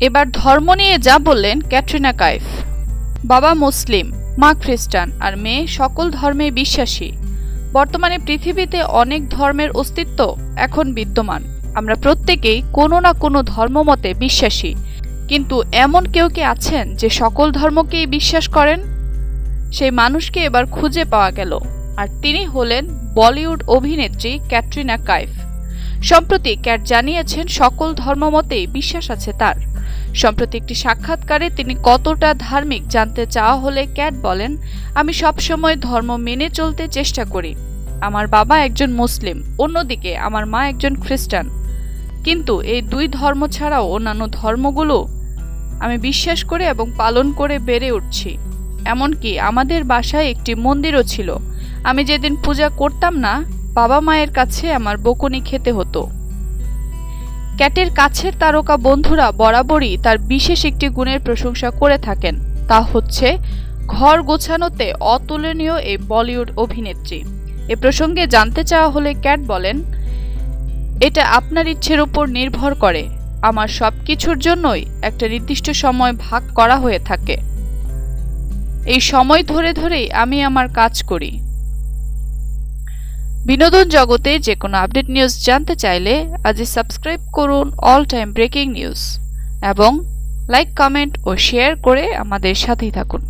এবার ধর্ম নিয়ে যা বললেন ক্যাটরিনা কাইফ। বাবা মুসলিম, মা খ্রিস্টান আর মেয়ে সকল ধর্মে বিশ্বাসী। বর্তমানে পৃথিবীতে অনেক ধর্মের অস্তিত্ব এখন বিদ্যমান। আমরা প্রত্যেকেই কোনো না কোনো ধর্মমতে বিশ্বাসী। কিন্তু এমন কেউ কি আছেন যে সকল ধর্মকেই বিশ্বাস করেন? সেই মানুষকে এবার খুঁজে পাওয়া গেল। আর তিনি হলেন বলিউড অভিনেত্রী ক্যাটরিনা কাইফ। সম্প্রতি ক্যাট জানিয়েছেন সকল ধর্মমতেই বিশ্বাস আছে তার। সম্প্রতি একটি সাক্ষাৎকারে তিনি কতটা ধার্মিক জানতে চাওয়া হলে ক্যাট বলেন, আমি সবসময় ধর্ম মেনে চলতে চেষ্টা করি। আমার বাবা একজন মুসলিম, অন্যদিকে আমার মা একজন খ্রিস্টান। কিন্তু এই দুই ধর্ম ছাড়াও অন্যান্য ধর্মগুলো আমি বিশ্বাস করে এবং পালন করে বেড়ে উঠছি। এমনকি আমাদের বাসায় একটি মন্দিরও ছিল। আমি যেদিন পূজা করতাম না, বাবা মায়ের কাছে আমার বকুনি খেতে হতো। ক্যাটের কাছের তারকা বন্ধুরা বরাবরই তার বিশেষ একটি গুণের প্রশংসা করে থাকেন। তা হচ্ছে, ঘর গোছানোতে অতুলনীয় এই বলিউড অভিনেত্রী। এ প্রসঙ্গে জানতে চাওয়া হলে ক্যাট বলেন, এটা আপনার ইচ্ছের উপর নির্ভর করে। আমার সব কিছুর জন্যই একটা নির্দিষ্ট সময় ভাগ করা হয়ে থাকে। এই সময় ধরে ধরেই আমি আমার কাজ করি। বিনোদন জগতে যে কোনো আপডেট নিউজ জানতে চাইলে আজই সাবস্ক্রাইব করুন অল টাইম ব্রেকিং নিউজ এবং লাইক, কমেন্ট ও শেয়ার করে আমাদের সাথেই থাকুন।